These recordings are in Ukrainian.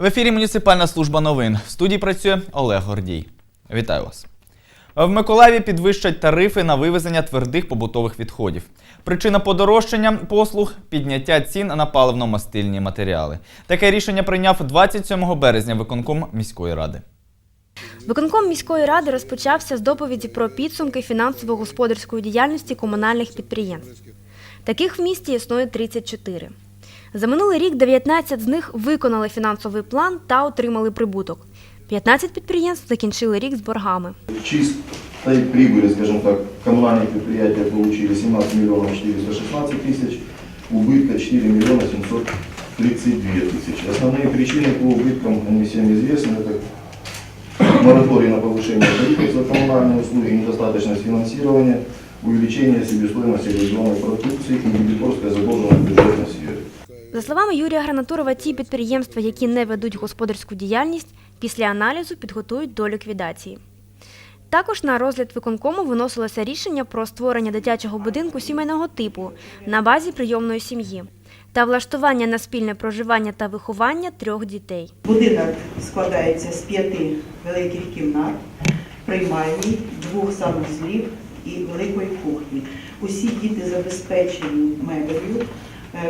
В ефірі Муніципальна служба новин. В студії працює Олег Гордій. Вітаю вас. В Миколаєві підвищать тарифи на вивезення твердих побутових відходів. Причина подорожчання послуг підняття цін на паливно-мастильні матеріали. Таке рішення прийняв 27 березня виконком міської ради. Виконком міської ради розпочався з доповіді про підсумки фінансово-господарської діяльності комунальних підприємств. Таких в місті існує 34. За минулий рік 19 з них виконали фінансовий план та отримали прибуток. 15 підприємств закінчили рік з боргами. чистой прибыли, скажем так, коммунальные предприятия получили 17 миллионов 416 тысяч, убытка 4 миллиона 732 тысячи. Основные причины по убыткам, они всем известны, это мораторий на повышение тарифов за коммунальные услуги, недостаточность финансирования, увеличение себестоимости реализованной продукции и за словами Юрія Гранатурова, ті підприємства, які не ведуть господарську діяльність, після аналізу підготують до ліквідації. Також на розгляд виконкому виносилося рішення про створення дитячого будинку сімейного типу на базі прийомної сім'ї та влаштування на спільне проживання та виховання трьох дітей. Будинок складається з п'яти великих кімнат, приймальні, двох санузлів і великої кухні. Усі діти забезпечені мебелью,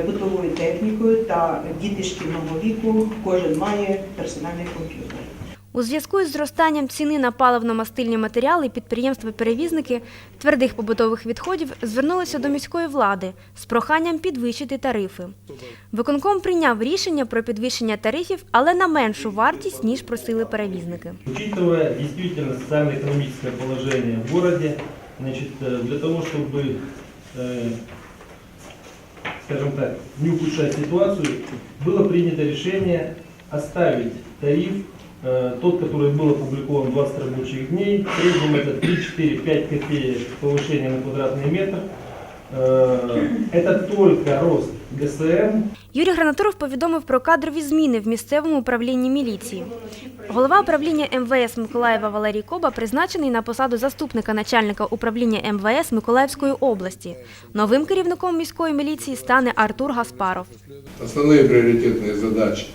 бутовою технікою та діти шкільного віку. Кожен має персональний комп'ютер. У зв'язку із зростанням ціни на паливно-мастильні матеріали підприємства-перевізники твердих побутових відходів звернулися до міської влади з проханням підвищити тарифи. Виконком прийняв рішення про підвищення тарифів, але на меншу вартість, ніж просили перевізники. Учитывая действительно социально-экономическое положение в городе, значит, э, для того, чтобы, э, скажем так, не ухудшать ситуацию, было принято решение оставить тариф, э, тот, который был опубликован 20 рабочих дней, в среднем это 3, 4, 5 копеек повышения на квадратный метр. Э, Это только рост ГСМ, Юрій Гранатуров повідомив про кадрові зміни в місцевому управлінні міліції. Голова управління МВС Миколаєва Валерій Коба призначений на посаду заступника начальника управління МВС Миколаївської області. Новим керівником міської міліції стане Артур Гаспаров. Основные приоритетные задачи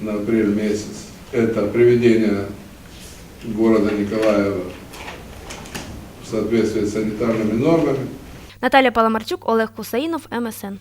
на апрель месяц – это приведение города Николаева в соответствии с санитарными нормами, Наталя Паламарчук, Олег Кусаїнов, МСН.